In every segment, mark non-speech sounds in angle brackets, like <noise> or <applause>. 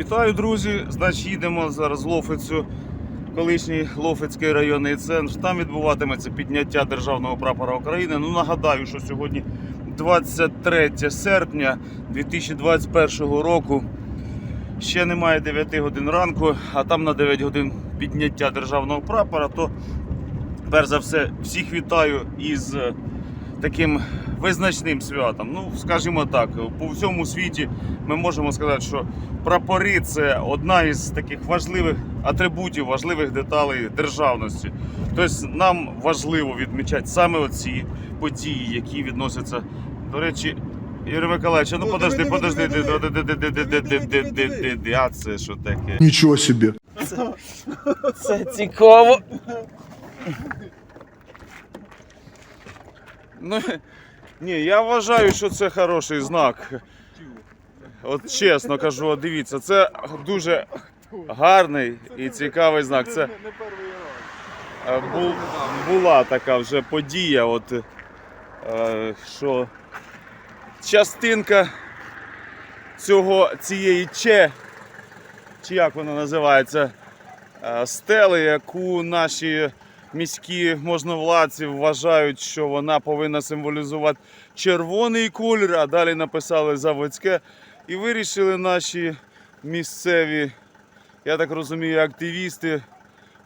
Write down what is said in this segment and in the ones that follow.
Вітаю, друзі! Значить, їдемо зараз в Лофицю, колишній Лофицький районний центр. Там відбуватиметься підняття державного прапора України. Ну, нагадаю, що сьогодні 23 серпня 2021 року. Ще немає 9 годин ранку, а там на 9 годин підняття державного прапора. То, перш за все, всіх вітаю із таким визначним святом. Ну, скажімо так, по всьому світі ми можемо сказати, що прапори це одна із таких важливих атрибутів, важливих деталей державності. Тобто нам важливо відмічати саме оці події, які відносяться до речі. Юрій Миколаївич, ну подожди, подожди, а це що таке? Нічого собі. Це цікаво. Ну, ні, я вважаю, що це хороший знак. От чесно кажу, дивіться, це дуже гарний і цікавий знак. Це е, бу- була така вже подія, от, е, що частинка цього, цієї че, чи як вона називається, е, стели, яку наші міські можновладці вважають, що вона повинна символізувати червоний колір, а далі написали заводське. І вирішили наші місцеві, я так розумію, активісти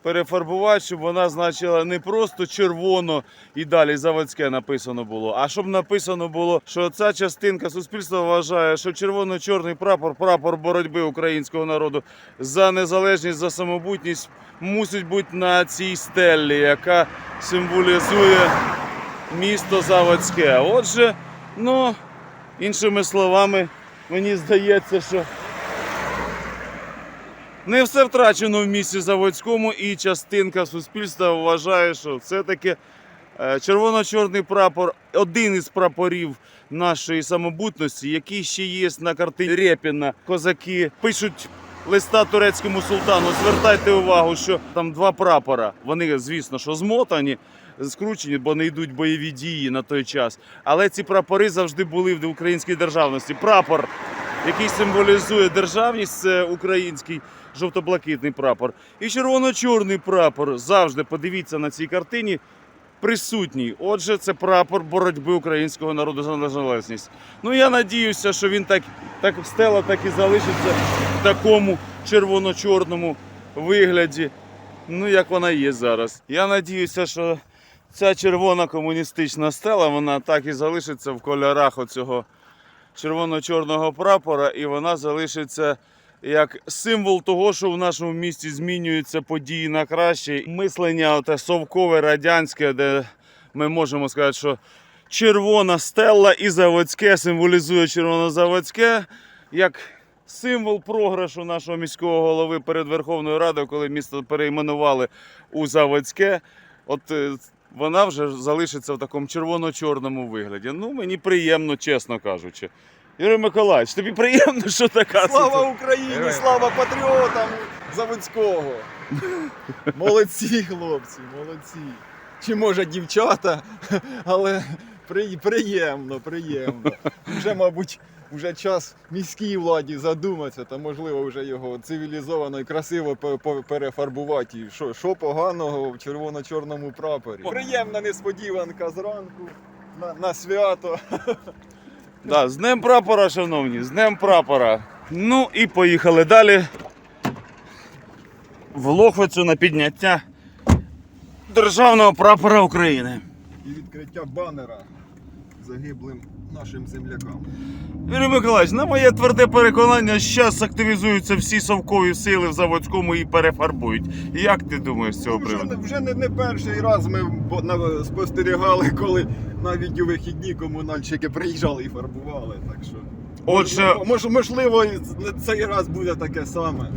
перефарбувати, щоб вона значила не просто червоно і далі заводське написано було, а щоб написано було, що ця частинка суспільства вважає, що червоно-чорний прапор, прапор боротьби українського народу за незалежність, за самобутність мусить бути на цій стелі, яка символізує місто Заводське. Отже, ну, іншими словами, мені здається, що не все втрачено в місті Заводському, і частинка суспільства вважає, що все-таки е, червоно-чорний прапор один із прапорів нашої самобутності, який ще є на картині Рєпіна. Козаки пишуть листа турецькому султану. Звертайте увагу, що там два прапора. Вони, звісно, що змотані. Скручені, бо не йдуть бойові дії на той час. Але ці прапори завжди були в українській державності. Прапор який символізує державність, це український жовто-блакитний прапор. І червоно-чорний прапор завжди подивіться на цій картині. Присутній. Отже, це прапор боротьби українського народу за незалежність. Ну я надіюся, що він так, так стела так і залишиться в такому червоно-чорному вигляді. Ну, як вона є зараз. Я надіюся, що ця червона комуністична стела, вона так і залишиться в кольорах оцього червоно-чорного прапора, і вона залишиться як символ того, що в нашому місті змінюються події на краще. Мислення оте совкове радянське, де ми можемо сказати, що червона стелла і заводське символізує червонозаводське як символ програшу нашого міського голови перед Верховною Радою, коли місто перейменували у заводське. От е, вона вже залишиться в такому червоно-чорному вигляді. Ну, мені приємно, чесно кажучи. Юрій Миколаївич, тобі приємно, що така Слава? Україні, слава патріотам Заводського. Молодці, хлопці, молодці. Чи може дівчата, але при- приємно, приємно. Вже, мабуть, вже час міській владі задуматися, та можливо вже його цивілізовано і красиво пе- пе- перефарбувати. І Що, що поганого в червоно-чорному прапорі? Приємна несподіванка зранку на, на свято. Да, з Днем прапора, шановні, з Днем прапора. Ну і поїхали далі. В Лохвицю на підняття державного прапора України. і відкриття банера загиблим нашим землякам. Юрій Миколаївич, на моє тверде переконання, зараз активізуються всі совкові сили в Заводському і перефарбують. Як ти думаєш з цього Ну, вже, приводу? не- вже не, не перший раз ми спостерігали, коли навіть у вихідні комунальщики приїжджали і фарбували. Так що Отже, мож, можливо, цей раз буде таке саме.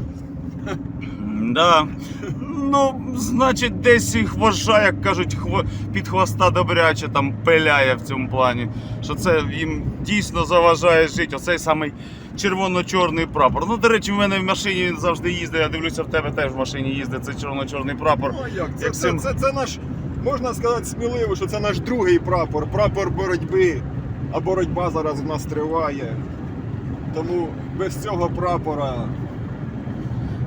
Да. Ну, значить, десь і хвожа, як кажуть, хво... під хвоста добряче там пиляє в цьому плані. Що це їм дійсно заважає жити. Оцей самий червоно-чорний прапор. Ну, до речі, в мене в машині він завжди їздить. Я дивлюся, в тебе теж в машині їздить цей червоно-чорний прапор. Ну, як? Це, Як це, сим- це, це наш, можна сказати сміливо, що це наш другий прапор, прапор боротьби. А боротьба зараз в нас триває. Тому без цього прапора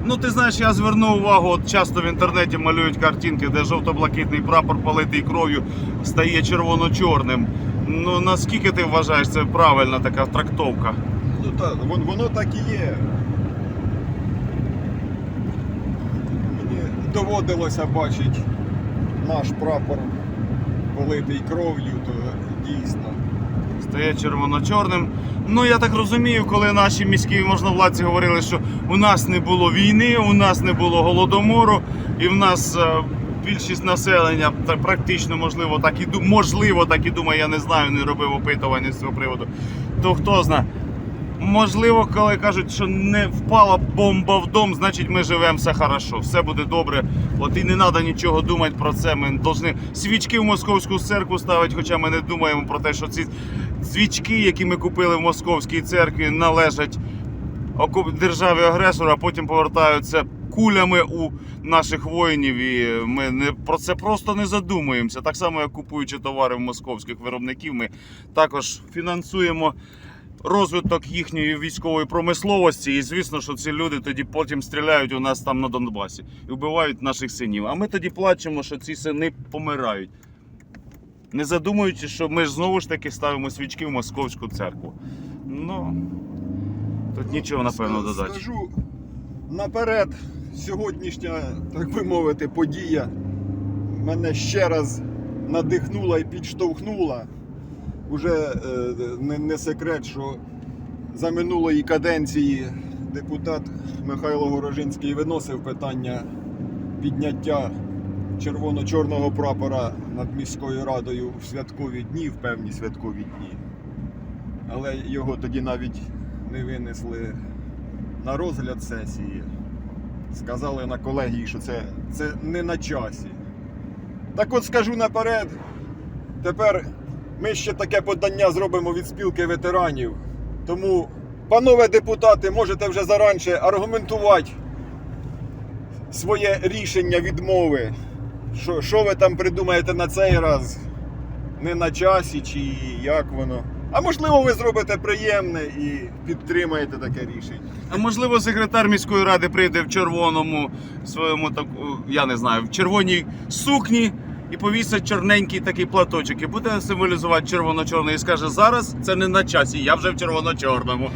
Ну, ти знаєш, я звернув увагу, от часто в інтернеті малюють картинки, де жовто-блакитний прапор политий кров'ю стає червоно-чорним. Ну наскільки ти вважаєш це правильна така трактовка? Ну так, вон- воно так і є. Мені доводилося бачити наш прапор политий кров'ю, то дійсно. Стає червоно-чорним. Ну я так розумію, коли наші міські можновладці говорили, що у нас не було війни, у нас не було голодомору, і в нас е, більшість населення практично можливо так і можливо так і думає, я не знаю, не робив опитування з цього приводу. То хто знає. Можливо, коли кажуть, що не впала бомба в дом, значить ми живемо все хорошо, все буде добре. От і не треба нічого думати про це. Ми повинні свічки в московську церкву ставити, хоча ми не думаємо про те, що ці свічки, які ми купили в московській церкві, належать державі агресора, а потім повертаються кулями у наших воїнів. І ми не про це просто не задумуємося. Так само, як купуючи товари в московських виробників, ми також фінансуємо. Розвиток їхньої військової промисловості, і звісно, що ці люди тоді потім стріляють у нас там на Донбасі і вбивають наших синів. А ми тоді плачемо, що ці сини помирають. Не задумуючись, що ми ж знову ж таки ставимо свічки в московську церкву. Ну тут нічого напевно додати. Скажу наперед, сьогоднішня, так би мовити, подія мене ще раз надихнула і підштовхнула. Уже е, не, не секрет, що за минулої каденції депутат Михайло Горожинський виносив питання підняття червоно-чорного прапора над міською радою в святкові дні, в певні святкові дні. Але його тоді навіть не винесли на розгляд сесії. Сказали на колегії, що це, це не на часі. Так от скажу наперед, тепер ми ще таке подання зробимо від спілки ветеранів. Тому, панове депутати, можете вже заранше аргументувати своє рішення відмови. Що, що ви там придумаєте на цей раз? Не на часі, чи як воно? А можливо, ви зробите приємне і підтримаєте таке рішення. А можливо, секретар міської ради прийде в червоному своєму таку, я не знаю, в червоній сукні і повісить чорненький такий платочок і буде символізувати червоно-чорний і скаже: зараз це не на часі, я вже в червоно-чорному.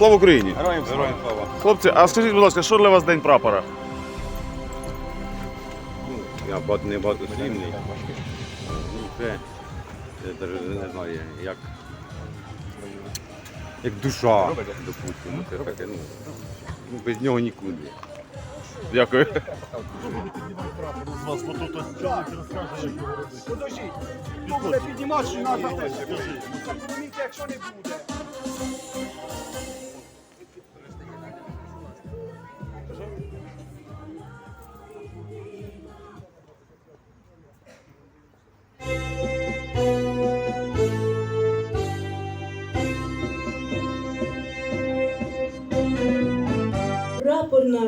Слава Україні! Героям слава. Хлопці, а скажіть, будь ласка, що для вас день прапора? Ну, я бат не багатослівний. Ну, це, я навіть не знаю, як, як душа, допустимо. Це таке, ну, ну, без нього нікуди. Дякую. Прапор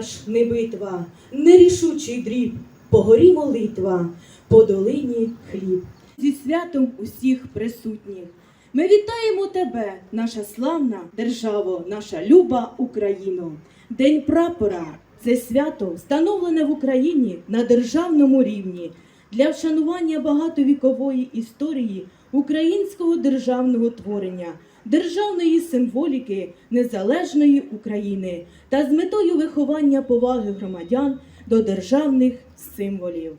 наш не битва, нерішучий дріб, по горі молитва, по долині хліб. Зі святом усіх присутніх. Ми вітаємо тебе, наша славна державо, наша люба Україно. День прапора це свято, встановлене в Україні на державному рівні для вшанування багатовікової історії українського державного творення, державної символіки незалежної України та з метою виховання поваги громадян до державних символів.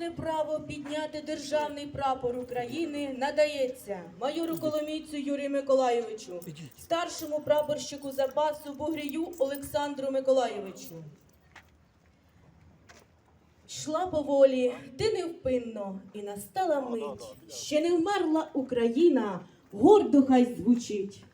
Почесне право підняти державний прапор України надається майору Коломійцю Юрію Миколайовичу, старшому прапорщику запасу Бугрію Олександру Миколайовичу. Йшла поволі, ти невпинно, і настала мить. Ще не вмерла Україна, гордо хай звучить.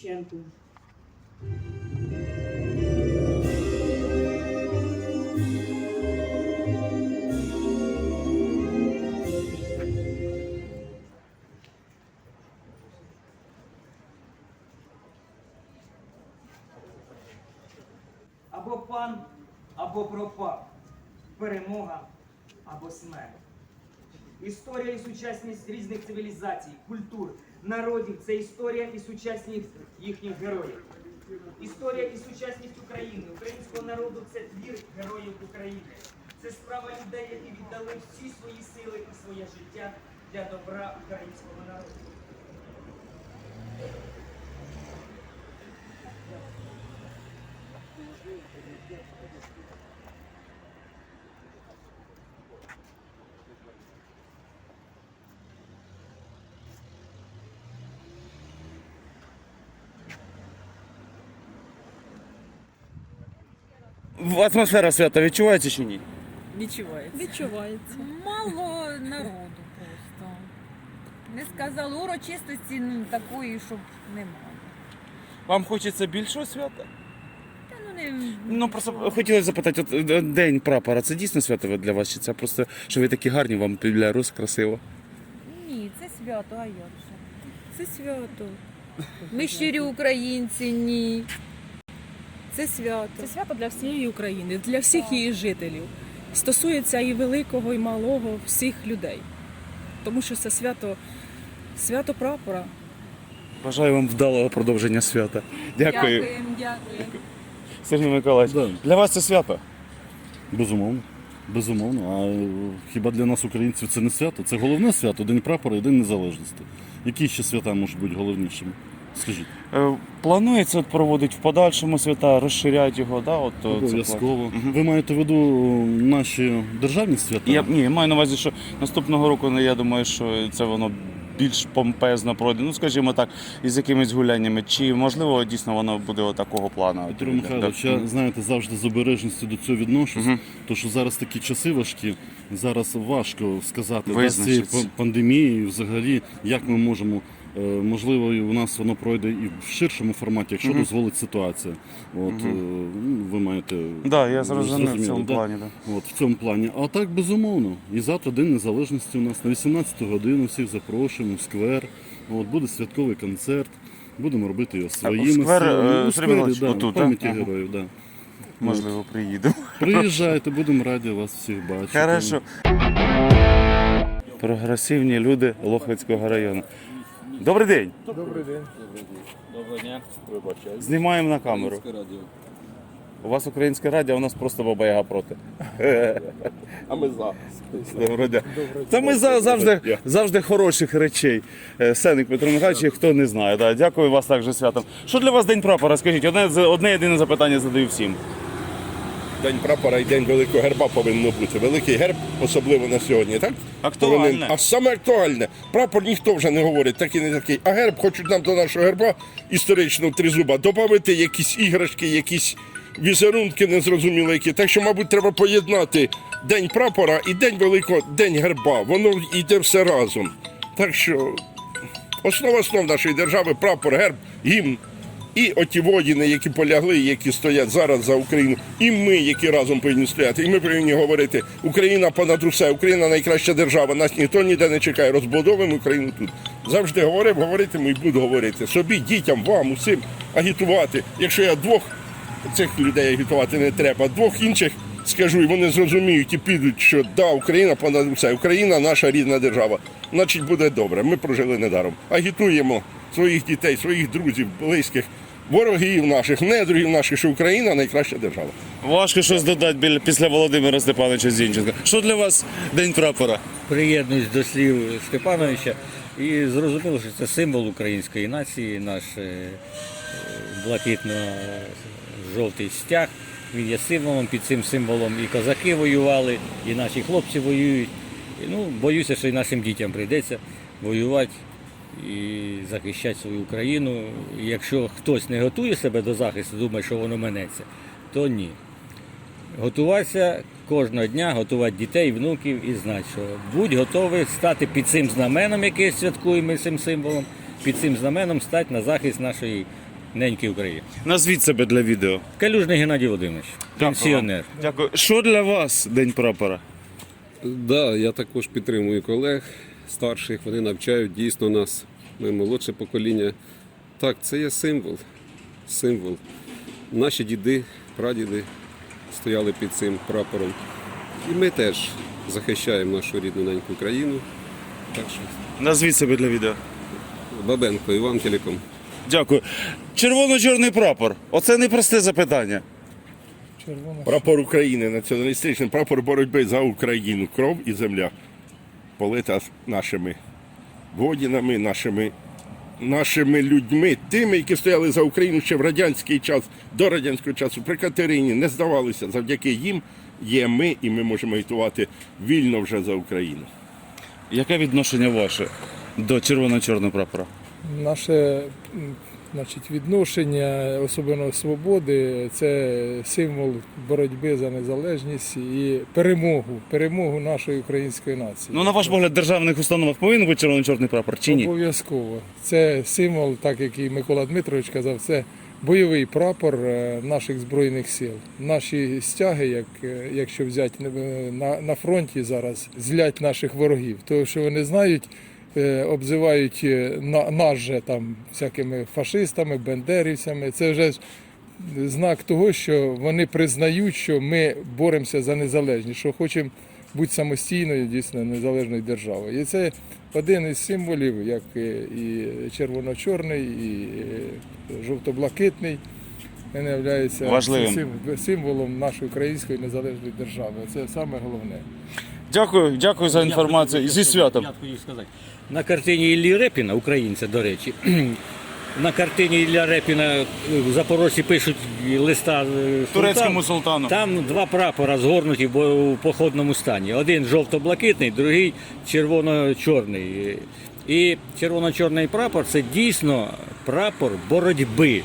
Ченку. Або пан, або пропав. Перемога або смерть. Історія і сучасність різних цивілізацій, культур, народів це історія і сучасність їхніх героїв. Історія і сучасність України, українського народу це твір героїв України. Це справа людей, які віддали всі свої сили і своє життя для добра українського народу. Атмосфера свята відчувається чи ні? Відчувається. Відчувається. Мало народу просто. Не сказали урочистості ну, такої, щоб немає. Вам хочеться більшого свята? Та ну не Ну просто хотілося запитати, от е, день прапора це дійсно свято для вас? Чи це просто що ви такі гарні, вам біля Рус красиво? ні, це свято, а як же? Це свято. Ми щирі українці, ні. Це свято. Це свято для всієї України, для всіх її жителів. Стосується і великого, і малого, всіх людей. Тому що це свято, свято прапора. Бажаю вам вдалого продовження свята. Дякую. Дякуємо, дякуємо. Сергій Миколаївич, Да. для вас це свято? Безумовно. Безумовно. А хіба для нас, українців, це не свято? Це головне свято, День прапора і День Незалежності. Які ще свята можуть бути головнішими? Скажіть. Е, Планується проводити в подальшому свята, розширяти його, да? От, е, Обов'язково. Мгм. Ви маєте в виду наші державні свята? Я, ні, я маю на увазі, що наступного року ну, я думаю, що це воно більш помпезно пройде. Ну, скажімо так, із якимись гуляннями. Чи можливо дійсно воно буде такого плану? Петро Михайлович, я знаєте, завжди з обережністю до цього відношусь, Мгм. тому що зараз такі часи важкі, зараз важко сказати з Визначитися. пандемією, взагалі, як ми можемо. Е, Можливо, у нас воно пройде і в ширшому форматі, якщо Мгм. дозволить ситуація. От ну, ви маєте Да, я зрозумів в цьому да? плані. Да. От, в цьому плані. А так, безумовно. І завтра День Незалежності у нас на 18 годину всіх запрошуємо в сквер. От, буде святковий концерт. Будемо робити його своїми сквер, силами. е, Ну, сквері, да, отут, да? пам'яті Ага. героїв, да. Можливо, приїдемо. Приїжджайте, будемо раді вас всіх бачити. Хорошо. Прогресивні люди Лохвицького району. Добрий день. Добрий день. Доброго дня. Знімаємо на камеру. У вас українське радіо, а у нас просто баба Яга проти. А ми за. Доброго дня. Та ми за- завжди, завжди хороших речей. Е, Сеник Петро Михайлович, хто не знає. Да. Дякую вас також святом. Що для вас День прапора? Скажіть, одне, одне єдине запитання задаю всім. День прапора і день великого герба повинно бути. Великий герб, особливо на сьогодні, так? Актуальне. Повинен- А саме актуальне. Прапор ніхто вже не говорить, такий не такий. А герб хочуть нам до нашого герба історичного тризуба додати якісь іграшки, якісь візерунки незрозуміло які. Так що, мабуть, треба поєднати день прапора і день великого день герба. Воно йде все разом. Так що основа основ нашої держави прапор, герб, гімн. І оті воїни, які полягли, які стоять зараз за Україну, і ми, які разом повинні стояти. І ми повинні говорити: Україна понад усе, Україна найкраща держава. Нас ніхто ніде не чекає. Розбудовуємо Україну тут. Завжди говорив, говоритиму і буду говорити. Собі, дітям, вам, усім агітувати. Якщо я двох цих людей агітувати не треба, двох інших скажу, і вони зрозуміють і підуть, що да, Україна понад усе, Україна наша рідна держава. Значить, буде добре. Ми прожили недаром. Агітуємо своїх дітей, своїх друзів, близьких, ворогів наших, недругів наших, що Україна найкраща держава. Важко щось додати біля, після Володимира Степановича Зінченка. Що для вас День прапора? приєднуюсь до слів Степановича і зрозуміло, що це символ української нації, наш е, блакитно-жовтий стяг. Він є символом, під цим символом і козаки воювали, і наші хлопці воюють. І, ну, боюся, що і нашим дітям прийдеться воювати і захищати свою Україну. І якщо хтось не готує себе до захисту, думає, що воно минеться, то ні. Готуватися кожного дня, готувати дітей, внуків і знати, що будь готовий стати під цим знаменом, яке святкуємо цим символом, під цим знаменом стати на захист нашої неньки України. Назвіть себе для відео. Калюжний Геннадій Володимирович, пенсіонер. Дякую. Що для вас День прапора? Да, я також підтримую колег старших, вони навчають дійсно нас. Ми молодше покоління. Так, це є символ. Символ. Наші діди, прадіди стояли під цим прапором. І ми теж захищаємо нашу рідну неньку країну. Так що Назвіть себе для відео. Бабенко, Іван Телеком. Дякую. Червоно-чорний прапор. Оце непросте запитання. Прапор України, націоналістичний прапор боротьби за Україну, кров і земля. Полита нашими воїнами, нашими, нашими людьми, тими, які стояли за Україну ще в радянський час, до радянського часу, при Катерині, не здавалися. Завдяки їм є ми, і ми можемо агітувати вільно вже за Україну. Яке відношення ваше до червоно-чорного прапора? Наше значить, відношення, особливо свободи, це символ боротьби за незалежність і перемогу, перемогу нашої української нації. Ну, на ваш погляд, в державних установах повинен бути червоно-чорний прапор чи ні? Обов'язково. Це символ, так як і Микола Дмитрович казав, це бойовий прапор е, наших збройних сил. Наші стяги, як, е, якщо взяти е, на, на фронті зараз, злять наших ворогів, тому що вони знають. Е, Обзивають е, нас же там всякими фашистами, бендерівцями. Це вже знак того, що вони признають, що ми боремося за незалежність, що хочемо бути самостійною, дійсно незалежною державою. І це один із символів, як е, і червоно-чорний, і жовто-блакитний. Він є Важливим. символом нашої української незалежної держави. Це саме головне. Дякую, дякую за інформацію. Зі святом. На картині Іллі Репіна, українця, до речі, <clears throat> на картині Ілля Репіна в Запорожці пишуть листа е, Турецькому султану. Там два прапора згорнуті в походному стані. Один жовто-блакитний, другий червоно-чорний. І червоно-чорний прапор це дійсно прапор боротьби.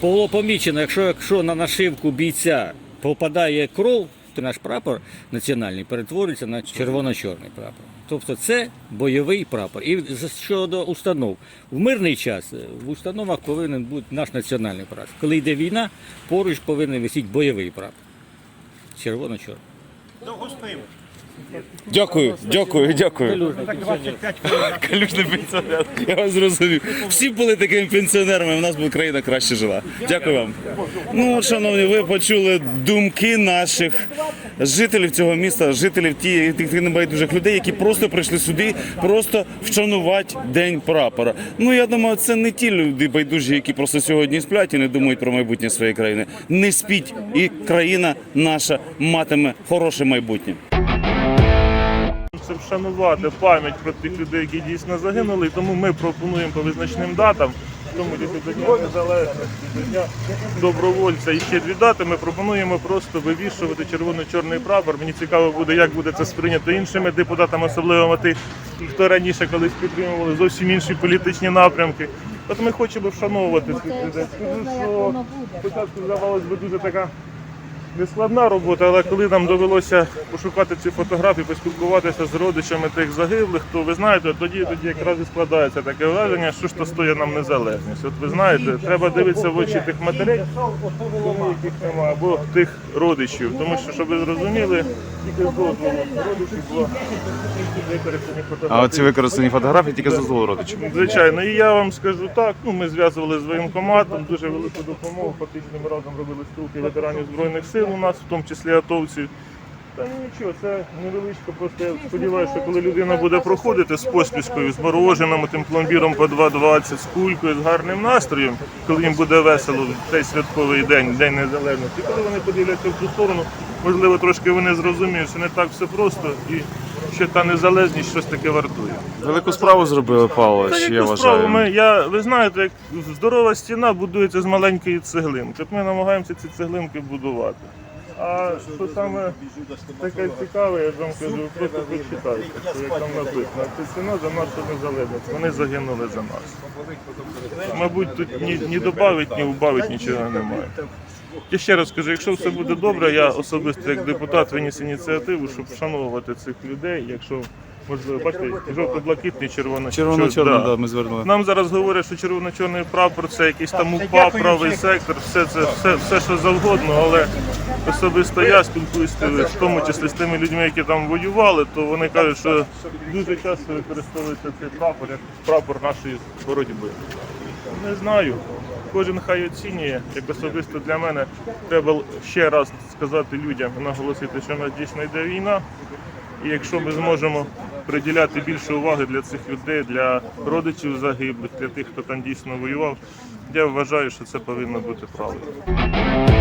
Було помічено, якщо, якщо на нашивку бійця попадає кров, то наш прапор національний перетворюється на червоно-чорний прапор. Тобто це бойовий прапор. І щодо установ, в мирний час е, в установах повинен бути наш національний прапор. Коли йде війна, поруч повинен висіти бойовий прапор. Червоно-чорний. Дякую, дякую, дякую. Калюжний пенсіонер. Я вас зрозумів. Всі були такими пенсіонерами, в нас би країна краще жила. Дякую вам. Ну, шановні, ви почули думки наших жителів цього міста, жителів тих тих небайдужих людей, які просто прийшли сюди, просто вшанувати День прапора. Ну я думаю, це не ті люди байдужі, які просто сьогодні сплять і не думають про майбутнє своєї країни. Не спіть, і країна наша матиме хороше майбутнє. Це вшанувати пам'ять про тих людей, які дійсно загинули. Тому ми пропонуємо по визначним датам, тому числі до Дня Незалежності, Дня добровольця і ще дві дати. Ми пропонуємо просто вивішувати червоно-чорний прапор. Мені цікаво буде, як буде це сприйнято іншими депутатами, особливо тих, хто раніше колись підтримували зовсім інші політичні напрямки. От ми хочемо вшановувати цих людей. Спочатку здавалось би дуже така нескладна робота, але коли нам довелося пошукати ці фотографії, поспілкуватися з родичами тих загиблих, то ви знаєте, тоді тоді якраз і складається таке враження, що ж то стоїть нам незалежність. От ви знаєте, треба дивитися в очі тих матерей, яких немає, або тих родичів. Тому що, щоб ви зрозуміли, тільки з дозволу родичів було використані фотографії. А оці використані фотографії тільки з дозволу родичів. Звичайно, і я вам скажу так. Ну ми зв'язували з воєнкоматом, дуже велику допомогу. Фактично ми разом робили спілки ветеранів збройних сил у нас, в тому числі атовців. Та ну нічого, це невеличко. Просто я сподіваюся, що коли людина буде проходити з поспішкою, з мороженим, тим пломбіром по 2,20, з кулькою, з гарним настроєм, коли їм буде весело в цей святковий день, День Незалежності. Коли вони подивляться в ту сторону, можливо, трошки вони зрозуміють, що не так все просто і що та незалежність щось таке вартує. Велику справу зробили Павлович, Та я вважаю. ми, я, ви знаєте, як здорова стіна будується з маленької цеглинки. От ми намагаємося ці цеглинки будувати. А що саме таке цікаве, я вам кажу, просто почитайте, що як там написано. Це ціна за нашу незалежність. Вони загинули за нас. Мабуть, тут ні, ні добавить, ні убавить нічого немає. Я ще раз кажу, якщо все буде добре, я особисто як депутат виніс ініціативу, щоб вшановувати цих людей, якщо можливо, бачите, жовто-блакитний, червоно Червоно-чорно, да. да, ми звернули. Нам зараз говорять, що червоно-чорний прапор це якийсь там УПА, правий сектор, все це все, все що завгодно, але особисто я спілкуюся в тому числі з тими людьми, які там воювали, то вони кажуть, що дуже часто використовується цей прапор як прапор нашої боротьби. Не знаю. Кожен хай оцінює, як особисто для мене треба ще раз сказати людям, наголосити, що в нас дійсно йде війна. І якщо ми зможемо приділяти більше уваги для цих людей, для родичів загиблих, для тих, хто там дійсно воював, я вважаю, що це повинно бути правильно.